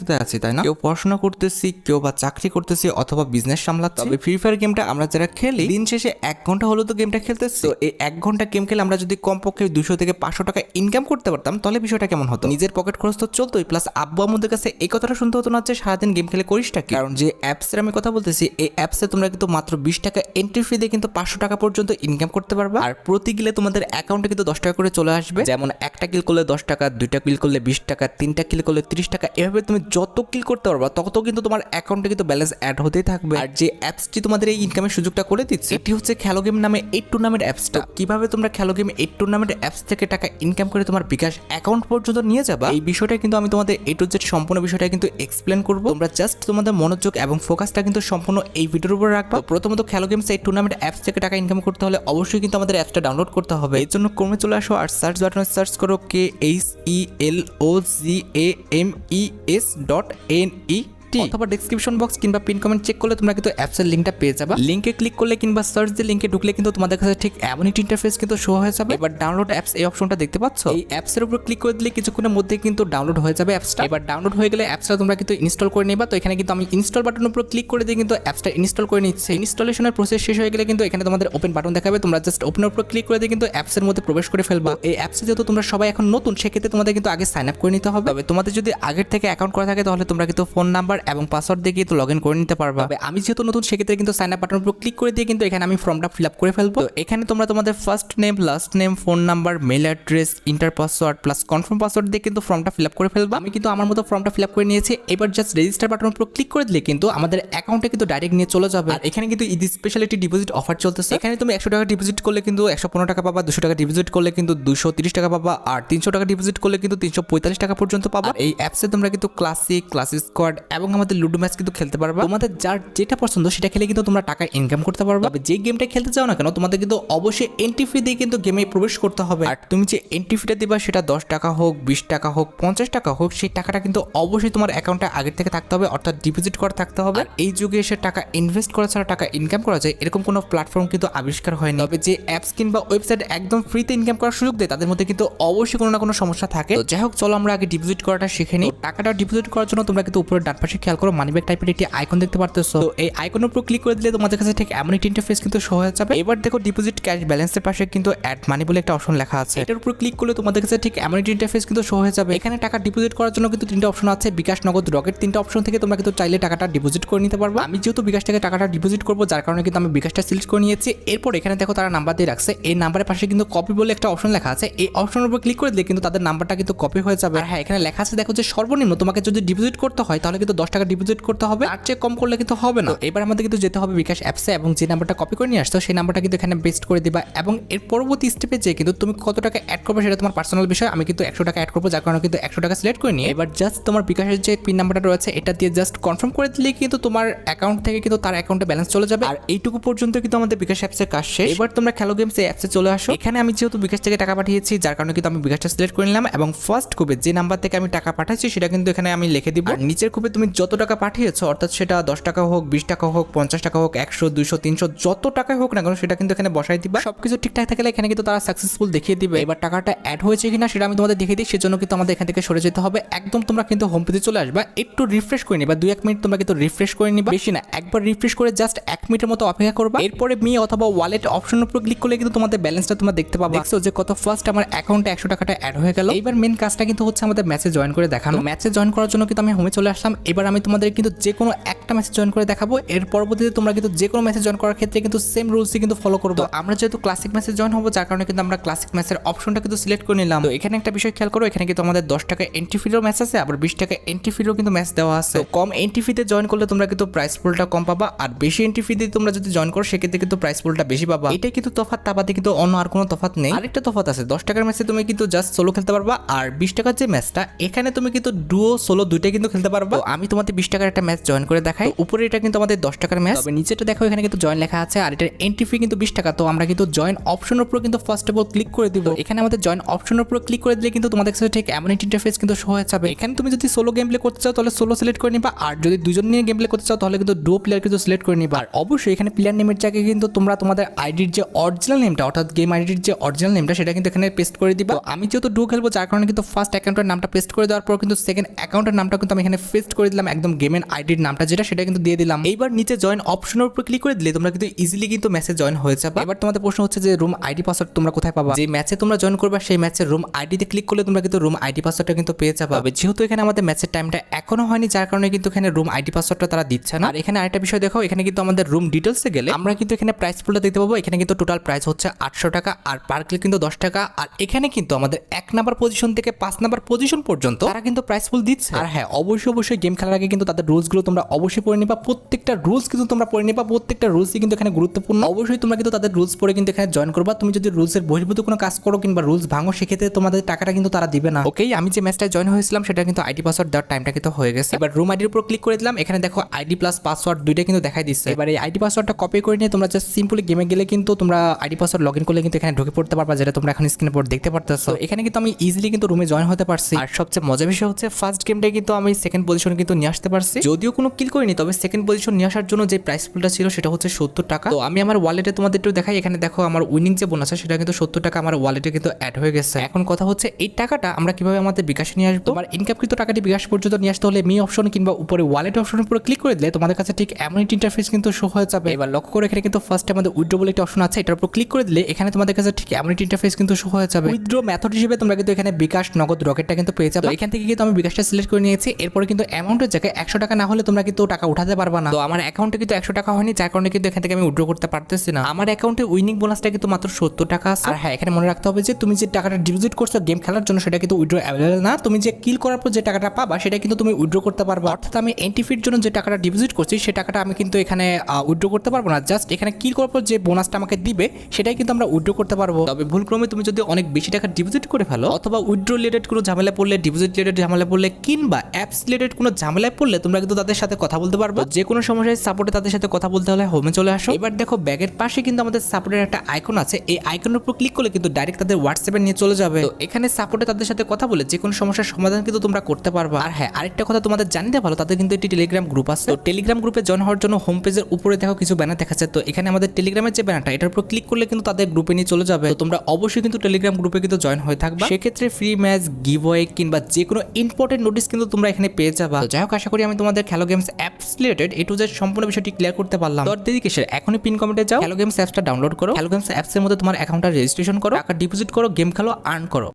ব্যস্ততা আছি তাই না? কেউ পড়াশোনা করতেছি কেউ বা চাকরি করতেছি অথবা বিজনেস সামলাচ্ছি। তবে ফ্রি ফায়ার গেমটা আমরা যারা খেলি দিন শেষে এক ঘণ্টা হলো তো গেমটা খেলতেছি। তো এই এক ঘণ্টা গেম খেলে আমরা যদি কমপক্ষে দুশো থেকে পাঁচশো টাকা ইনকাম করতে পারতাম তাহলে বিষয়টা কেমন হতো? নিজের পকেট খরচ তো চলতোই প্লাস আব্বু আমাদের কাছে এই কথাটা শুনতে হতো না যে সারাদিন গেম খেলে করিসটা কি? কারণ যে অ্যাপসের আমি কথা বলতেছি এই অ্যাপসে তোমরা কিন্তু মাত্র বিশ টাকা এন্ট্রি ফি দিয়ে কিন্তু পাঁচশো টাকা পর্যন্ত ইনকাম করতে পারবে। আর প্রতি গিলে তোমাদের অ্যাকাউন্টে কিন্তু দশ টাকা করে চলে আসবে। যেমন একটা কিল করলে দশ টাকা দুইটা কিল করলে বিশ টাকা তিনটা কিল করলে ত্রিশ টাকা এভাবে তুমি যত কিল করতে পারবা তত কিন্তু তোমার অ্যাকাউন্টে কিন্তু ব্যালেন্স অ্যাড হতেই থাকবে। আর যে অ্যাপসটি তোমাদের এই ইনকামের সুযোগটা করে দিচ্ছে এটি হচ্ছে খেলো গেম নামে এই টুর্নামেন্ট অ্যাপসটা কীভাবে তোমরা খেলো গেম এই টুর্নামেন্ট অ্যাপস থেকে টাকা ইনকাম করে তোমার বিকাশ অ্যাকাউন্ট পর্যন্ত নিয়ে যাবা এই বিষয়টা কিন্তু আমি তোমাদের এ টু জেড সম্পূর্ণ বিষয়টা কিন্তু এক্সপ্লেন করব। তোমরা জাস্ট তোমাদের মনোযোগ এবং ফোকাসটা কিন্তু সম্পূর্ণ এই ভিডিওর উপর রাখবা। প্রথমত খেলো গেমস এই টুর্নামেন্ট অ্যাপস থেকে টাকা ইনকাম করতে হলে অবশ্যই কিন্তু আমাদের অ্যাপসটা ডাউনলোড করতে হবে। এর জন্য কমে চলে আসো আর সার্চ বাটনে সার্চ করো K H E L O G A M E S dot ne E T অথবা ডেসক্রিপশন বক্স কিংবা পিন কমেন্ট চেক করলে তোমরা কিন্তু অ্যাপসের লিঙ্কটা পেয়ে যাবে। লিঙ্কে ক্লিক করলে কিংবা সার্চ দিয়ে লিঙ্কে ঢুকলে কিন্তু তোমাদের কাছে ঠিক এমন একটি ইন্টারফেস কিন্তু শো হয়ে যাবে। এবার ডাউনলোড অ্যাপস এই অপশনটা দেখতে পাচ্ছ? এই অ্যাপসের উপর ক্লিক করে দিলে কিছুক্ষণের মধ্যে কিন্তু ডাউনলোড হয়ে যাবে অ্যাপসটা এবার ডাউনলোড হয়ে গেলে অ্যাপসটা তোমরা কিন্তু ইনস্টল করে নিবা। তো এখানে কিন্তু আমি ইনস্টল বাটনের উপর ক্লিক করে দিয়ে কিন্তু অ্যাপসটা ইনস্টল করে নিচ্ছে। ইনস্টলেশনের প্রসেস শেষ হয়ে গেলে কিন্তু এখানে তোমাদের ওপেন বাটন দেখাবে। তোমরা জাস্ট ওপেনের উপর ক্লিক করে দিয়ে কিন্তু অ্যাপসের মধ্যে প্রবেশ করে ফেলবা। এই অ্যাপসে যেহেতু তোমরা সবাই এখন নতুন সেক্ষেত্রে তোমাদের কিন্তু আগে সাইন আপ করে নিতে হবে। তবে তোমাদের যদি আগের থেকে অ্যাকাউন্ট করা থাকে তাহলে তোমরা কিন্তু ফোন নাম্বার এবং পাসওয়ার্ড দিয়ে কিন্তু লগ ইন করে নিতে পারবা। আমি যেহেতু নতুন, সেক্ষেত্রে কিন্তু সাইন আপ বাটনের উপর ক্লিক করে দিয়ে কিন্তু এখানে আমি ফর্মটা ফিল আপ করে ফেলব। এখানে তোমরা তোমাদের first name last name phone number mail address enter password plus confirm password দিয়ে কিন্তু ফর্মটা ফিল আপ করে ফেলব। আমি কিন্তু আমার মতো ফর্মটা ফিল আপ করে নিয়েছি। এবার জাস্ট রেজিস্টার বাটনের উপর ক্লিক করে দিলে কিন্তু আমাদের অ্যাকাউন্টে কিন্তু ডাইরেক্ট নিয়ে চলে যাবে। আর এখানে কিন্তু ঈদ স্পেশালিটি ডিপোজিট অফার চলতেছে। এখানে তুমি একশো টাকা ডিপোজিট করলে কিন্তু একশো পনেরো টাকা পাবা, দুশো টাকা ডিপোজিট করলে কিন্তু দুশো তিরিশ টাকা পাবা, আর তিনশো টাকা ডিপোজিট করলে কিন্তু তিনশো পঁয়তাল্লিশ টাকা পর্যন্ত পাবা। এই অ্যাপসে তোমরা কিন্তু ক্লাসিক ক্লাসিক স্কোয়াড এবং আমাদের লুডো ম্যাচ কিন্তু খেলতে পারবা। তোমাদের যার যেটা পছন্দ সেটা খেলে কিন্তু তোমরা টাকা ইনকাম করতে পারবা। তবে যে গেমটা খেলতে চাও না কেন, তোমাদের কিন্তু অবশ্যই এন্ট্রি ফি দিয়ে কিন্তু গেমে প্রবেশ করতে হবে। আর তুমি যে এন্ট্রি ফিটা দিবা সেটা দশ টাকা হোক, বিশ টাকা হোক, পঞ্চাশ টাকা হোক, সেই টাকাটা কিন্তু অবশ্যই তোমার অ্যাকাউন্টে আগের থেকে থাকতে হবে, অর্থাৎ ডিপোজিট করা থাকতে হবে। এই যুগে এসে টাকা ইনভেস্ট করা ছাড়া টাকা ইনকাম করা যায়, এরকম কোনো প্ল্যাটফর্ম কিন্তু আবিষ্কার হয়নি। তবে যে অ্যাপস কিংবা ওয়েবসাইট একদম ফ্রিতে ইনকাম করার সুযোগ দেয়, তাদের মধ্যে কিন্তু অবশ্যই কোনো না কোনো সমস্যা থাকে। যাই হোক, চলো আমরা আগে ডিপোজিট করাটা শিখে নিই। টাকাটা ডিপোজিট করার জন্য তোমরা কিন্তু উপরে ডান পাশে খেয়াল করো মানি মানিব্যাগ টাইপের একটি আইকন দেখতে পারতেছো। তো এই আইকনের উপর ক্লিক করে দিলে তোমাদের কাছে ঠিক এমন একটি ইন্টারফেস কিন্তু শো হয়ে যাবে। এবার দেখো ডিপোজিট ক্যাশ ব্যালেন্সের পাশে কিন্তু অ্যাড মানি বলে একটা অপশন লেখা আছে। এটার উপর ক্লিক করলে তোমাদের কাছে ঠিক এমন একটি ইন্টারফেস কিন্তু শো হয়ে যাবে। এখানে টাকা ডিপোজিট করার জন্য কিন্তু তিনটা অপশন আছে, বিকাশ নগদ রকেট তিনটা অপশন থেকে তোমরা কিন্তু চাইলে টাকাটা ডিপোজিট করে নিতে পারবে। আমি যেহেতু বিকাশ থেকে টাকাটা ডিপোজিট করব, যার কারণে কিন্তু আমি বিকাশটা সিলেক্ট করে নিয়েছি। এরপর এখানে দেখো তারা নাম্বার দিয়ে রাখছে। এই নাম্বারের পাশে কিন্তু কপি বলে একটা অপশন লেখা আছে। এই অপশনের উপর ক্লিক করে দিলে কিন্তু তাদের নাম্বারটা কিন্তু কপি হয়ে যাবে। হ্যাঁ এখানে লেখা আছে, দেখো যে সর্বনিম্ন তোমাকে যদি ডিপোজিট করতে হয়, তাহলে কিন্তু দশ টাকা ডিপোজিট করতে হবে। আর চেয়ে কম করলে কিন্তু হবে না। এবার আমাদের কিন্তু যেতে হবে বিকাশ অ্যাপসে এবং যে নাম্বারটা কপি করে নিয়ে আসতো সেই নাম্বারটা কিন্তু এখানে পেস্ট করে দিবা এবং এর পরবর্তী স্টেপে যে কিন্তু তুমি কত টাকা অ্যাড করবে সেটা তোমার পার্সোনাল বিষয়। আমি কিন্তু একশো টাকা অ্যাড করব, যার কারণে কিন্তু একশো টাকা সিলেক্ট করে নিয়ে এবার জাস্ট তোমার বিকাশের যে পিন নাম্বারটা রয়েছে, এটা দিয়ে জাস্ট কনফার্ম করে দিলে কিন্তু তোমার অ্যাকাউন্ট থেকে কিন্তু তার অ্যাকাউন্টে ব্যালেন্স চলে যাবে। আর এইটুকু পর্যন্ত কিন্তু আমাদের বিকাশ অ্যাপসের কাজ শেষ। এবার তোমরা খেলো গেমস এই অ্যাপসে চলে আসো। এখানে আমি যেহেতু বিকাশ থেকে টাকা পাঠিয়েছি, যার কারণে কিন্তু আমি বিকাশটা সিলেক্ট করে নিলাম এবং ফার্স্ট কবে যে নাম্বার থেকে আমি টাকা পাঠাচ্ছি সেটা কিন্তু এখানে আমি লিখে দিব। নিচের কবে তুমি যত টাকা পাঠিয়েছো, অর্থাৎ সেটা দশ টাকা হোক, বিশ টাকা হোক, পঞ্চাশ টাকা হোক, একশো, দুইশো, তিনশো, যত টাকা হোক না কেন, সেটা কিন্তু এখানে বসাই দিবা। সবকিছু ঠিকঠাক থাকলে এখানে কিন্তু তারা সাকসেসফুল দেখিয়ে দিবে। এবার টাকাটা অ্যাড হয়েছে কিনা সেটা আমি তোমাদের দেখিয়ে দিই, সেজন্য কিন্তু আমাদের এখান থেকে সরে যেতে হবে। একদম তোমরা কিন্তু হোম পেজে চলে আসবা, একটু রিফ্রেশ করে নিবা, দুই, এক মিনিট তোমরা কিন্তু রিফ্রেশ করে নিবা। বেশি না, একবার রিফ্রেশ করে জাস্ট এক মিনিটের মতো অপেক্ষা করবা। এরপরে মি অথবা ওয়ালেট অপশনের উপর ক্লিক করলে কিন্তু তোমাদের ব্যালেন্সটা তোমরা দেখতে পাবে। দেখছ যে কত ফার্স্ট আমার অ্যাকাউন্টে একশো টাকাটা অ্যাড হয়ে গেল। এবার মেন কাজটা কিন্তু হচ্ছে আমাদের ম্যাচে জয়েন করে দেখানো। ম্যাচে জয়েন করার জন্য কিন্তু আমি হোমে চলে আসলাম। এবার আমি তোমাদের কিন্তু যে কোনো একটা ম্যাচে জয়েন করে দেখাবো। এর পরবর্তীতে তোমরা কিন্তু যে কোনো ম্যাচে জয়েন করার ক্ষেত্রে কিন্তু সেম রুলসই কিন্তু ফলো করব। আমরা যেহেতু ক্লাসিক ম্যাচে জয়েন হব, যার কারণে কিন্তু আমরা ক্লাসিক ম্যাচের অপশনটা কিন্তু সিলেক্ট করে নিলাম। তো এখানে একটা বিষয় খেয়াল করো, এখানে কিন্তু আমাদের দশ টাকা এন্ট্রি ফিরও ম্যাচ আছে, আবার বিশ টাকা এন্ট্রি ফিরও কিন্তু ম্যাচ দেওয়া আছে। কম এন্ট্রি ফিতে জয়েন করলে তোমরা কিন্তু প্রাইস পুলটা কম পাবা, আর বেশি এন্ট্রি ফি দিয়ে তোমরা যদি জয়েন করো, সেক্ষেত্রে কিন্তু প্রাইস পুলটা বেশি পাবা। এটাই কিন্তু তফাত তা বাদে কিন্তু অন্য আর কোনো তফাৎ নেই। আরেকটা তফাত আছে, দশ টাকার ম্যাচে তুমি কিন্তু জাস্ট সোলো খেলতে পারবা, আর বিশ টাকার যে ম্যাচটা এখানে তুমি কিন্তু ডুও সোলো দুইটাই কিন্তু খেলতে পারবা। আমি তোমাদের বিশ টাকার একটা ম্যাচ জয়েন করে দেখাই। উপরে এটা কিন্তু আমাদের দশ টাকার ম্যাচ তবে নিচেটা দেখো এখানে কিন্তু জয়েন লেখা আছে আর এটার এন্ট্রি ফি কিন্তু বিশ টাকা। তো আমরা কিন্তু জয়েন অপশনের উপর কিন্তু ফার্স্ট অফ অল ক্লিক করে দিব। এখানে আমাদের জয়েন অপশনের উপর ক্লিক করে দিলে কিন্তু তোমাদের কাছে ঠিক এমন একটি ইন্টারফেস কিন্তু শো হয়ে যাবে। এখানে তুমি যদি সোলো গেম প্লে করতে চাও তাহলে সোলো সিলেক্ট করে নিবা। আর যদি দুজন নিয়ে গেম প্লে করতে চাও তাহলে কিন্তু ডো প্লেয়ার কিন্তু সিলেক্ট করে নিবা। আর অবশ্যই এখানে প্লেয়ার নেমের জায়গায় কিন্তু তোমরা তোমাদের আইডির যে অরিজিনাল নেমটা অর্থাৎ গেম আইডির যে অরিজিনাল নেমটা সেটা কিন্তু এখানে পেস্ট করে দিবা। আমি যেহেতু ডু খেলব যার কারণে কিন্তু ফার্স্ট অ্যাকাউন্টের নামটা পেস্ট করে দেওয়ার পর কিন্তু সেকেন্ড অ্যাকাউন্টের নামটা কিন্তু আমি এখানে পেস্ট করে দিলাম। একদম গেমের আইডির নামটা যেটা, সেটা কিন্তু দিয়ে দিলাম। এইবার নিচে জয়েন অপশনের উপর ক্লিক করে দিলে তোমরা কিন্তু ইজিলি কিন্তু ম্যাচে জয়েন হয়ে যাবে। এবার তোমাদের প্রশ্ন হচ্ছে যে রুম আইডি পাসওয়ার্ড তোমরা কোথায় পাবা? যে ম্যাচে তোমরা জয়েন করবে, সেই ম্যাচের রুম আইডিতে ক্লিক করলে তোমরা কিন্তু রুম আইডি পাসওয়ার্ডটা কিন্তু পেয়ে যাবে। যেহেতু এখানে আমাদের ম্যাচের টাইমটা এখনও হয়নি, যার কারণে কিন্তু এখানে রুম আইডি পাসওয়ার্ডটা তারা দিচ্ছে না। আর এখানে আরেকটা বিষয় দেখো, এখানে কিন্তু আমাদের রুম ডিটেলসে গেলে আমরা কিন্তু এখানে প্রাইস ফুলটা দেখতে পাবো এখানে কিন্তু টোটাল প্রাইস হচ্ছে আটশো টাকা, আর পার ক্লিক কিন্তু দশ টাকা। আর এখানে কিন্তু আমাদের এক নাম্বার পজিশন থেকে পাঁচ নাম্বার পজিশন পর্যন্ত তারা কিন্তু প্রাইস ফুল দিচ্ছে। আর হ্যাঁ অবশ্যই অবশ্যই গেম খেলার আগে কিন্তু তাদের রুলসগুলো তোমরা অবশ্যই পড়ে নিবা। প্রত্যেকটা রুলস কিন্তু তোমরা পড়ে নিবা। প্রত্যেকটা রুলসই কিন্তু এখানে গুরুত্বপূর্ণ। অবশ্যই তোমরা কিন্তু তাদের রুলস পড়ে কিন্তু এখানে জয়েন করবা। তুমি যদি রুলসের বহির্ভূত কোনো কাজ করো কিংবা রুলস ভাঙো, সেক্ষেত্রে তোমাদের টাকাটা কিন্তু তারা দিবে না। ওকেই আমি যে ম্যাচটায় জয়েন হয়েছিলাম, সেটা কিন্তু আইডি পাসওয়ার্ড দেওয়ার টাইমটা কিন্তু হয়ে গেছে। এবার রুম আইডির উপর ক্লিক করে দিলাম। এখানে দেখো আইডি প্লাস পাসওয়ার্ড দুইটা কিন্তু দেখাই দিচ্ছে। এবার এই আইডি পাসওয়ার্ডটা কপি করে নিয়ে তোমরা জাস্ট সিম্পলি গেমে গেলে কিন্তু তোমরা আইডি পাসওয়ার্ড লগ ইন করলে কিন্তু এখানে ঢুকে পড়তে পারবা, যেটা তোমরা এখন স্ক্রিনের উপর দেখতে পারতেছো। এখানে কিন্তু আমি ইজিলি কিন্তু রুমে জয়েন হতে পারছি। আর সবচেয়ে মজার বিষয় হচ্ছে ফার্স্ট গেমটাই কিন্তু আমি সেকেন্ড পজিশন কিন্তু নিয়ে আসতে পারছি। যদিও কোনো কিল করিনি, তবে সেকেন্ড পজিশন নিয়ে আসার জন্য যে প্রাইস পুলটা ছিল সেটা হচ্ছে সত্তর টাকা। তো আমি আমার ওয়ালেটে তোমাদের একটু দেখাই, এখানে দেখো আমার উইনিং যে বোনাস সেটা কিন্তু সত্তর টাকা আমার ওয়ালেটে কিন্তু অ্যাড হয়ে গেছে। এখন কথা হচ্ছে এই টাকাটা আমরা কীভাবে আমাদের বিকাশে নিয়ে আসব? তোমার ইনকামকৃত টাকাটি বিকাশ পর্যন্ত নিয়ে আসতে হলে মি অপশন কিংবা উপরে ওয়ালেট অপশনের উপরে ক্লিক করে দিলে তোমাদের কাছে ঠিক এমন একটি ইন্টারফেস কিন্তু শো হয়ে যাবে। এবার লক্ষ্য করে এখানে কিন্তু ফার্স্টে আমাদের উইড্রো বলে একটি অপশন আছে, এটার উপর ক্লিক করে দিলে এখানে তোমাদের কাছে ঠিক এমন একটি ইন্টারফেস কিন্তু শো হয়ে যাবে। উইথড্র মেথড হিসেবে তোমরা কিন্তু এখানে বিকাশ নগদ রকেটটা কিন্তু পেয়ে যাবে। এখান থেকে কিন্তু আমি বিকাশটা সিলেক্ট করে নিয়েছি, এরপরে কিন্তু অ্যামাউন্টের জায়গায় একশো টাকা না হলে তোমরা কিন্তু টাকা উঠাতে পারবা না। তো আমার অ্যাকাউন্টে কিন্তু একশো টাকা হয়নি যার কারণে কিন্তু এখান থেকে আমি উইড্রো করতে পারতেছি না। আমার অ্যাকাউন্টে উইনিং বোনাসটা কিন্তু মাত্র সত্তর টাকা আছে। আর হ্যাঁ এখানে মনে রাখতে হবে যে তুমি যে টাকাটা ডিপোজিট করছ গেম খেলার জন্য সেটা কিন্তু উইড্রো অ্যাভেলেবল না। তুমি যে কিল করার পর যে টাকাটা পাবা সেটা কিন্তু তুমি উইড্রো করতে পারবা। অর্থাৎ আমি এন্টিফির জন্য যে টাকাটা ডিপোজিট করছি সেই টাকাটা আমি কিন্তু এখানে উইড্রো করতে পারব না। জাস্ট এখানে কিল করার পর যে বোনাসটা আমাকে দিবে সেটাই কিন্তু আমরা উইড্রো করতে পারব। তবে ভুলক্রমে তুমি যদি অনেক বেশি টাকা ডিপোজিট করে ফেলো অথবা উইড্রো রিলেটেড কোনো ঝামেলা পড়লে ডিপোজিট রিলেটেড ঝামেলা পড়লে কিংবা অ্যাপস রিলেটেড কোনো ঝামেলায় পড়লে তোমরা কিন্তু তাদের সাথে কথা বলতে পারবে। যে কোনো সমস্যায় সাপোর্টে তাদের সাথে কথা বলতে হলে হোমে চলে আসো। এবার দেখো ব্যাগের পাশে কিন্তু আমাদের সাপোর্টের একটা আইকন আছে। এই আইকনের উপর ক্লিক করলে কিন্তু ডাইরেক্ট তাদের হোয়াটসঅ্যাপে নিয়ে চলে যাবে। তো এখানে সাপোর্টে তাদের সাথে কথা বলে যে কোনো সমস্যার সমাধান কিন্তু তোমরা করতে পারবা। আর হ্যাঁ আরেকটা কথা তোমাদের জানতে ভালো তাদের কিন্তু একটি টেলিগ্রাম গ্রুপ আছে। তো টেলিগ্রাম গ্রুপে জয়েন হওয়ার জন্য হোম পেজের উপরে দেখো কিছু ব্যানার দেখা দেখাচ্ছে। তো এখানে আমাদের টেলিগ্রামের যে ব্যানারটা এটার উপর ক্লিক করলে কিন্তু তাদের গ্রুপে নিয়ে চলে যাবে। তো তোমরা অবশ্যই কিন্তু টেলিগ্রাম গ্রুপে কিন্তু জয়েন হয়ে থাকবা। সেক্ষেত্রে ফ্রি ম্যাচ গিভওয়ে কিংবা যে কোনো ইম্পর্টেন্ট নোটিস কিন্তু তোমরা এখানে পেয়ে যাবা। তো যাই হোক আশা করি আমি তোমাদের Khelo games apps related A to Z সম্পূর্ণ বিষয়টি ক্লিয়ার করতে পারলাম। তো ডেডিকেশন এখনই পিন কমেন্টে যাও। খেলো গেমস অ্যাপসটা ডাউনলোড করো। খেলো গেমস অ্যাপসের মধ্যে তোমার অ্যাকাউন্টটা রেজিস্ট্রেশন করো, টাকা ডিপোজিট করো গেম খেলো আর্ন করো।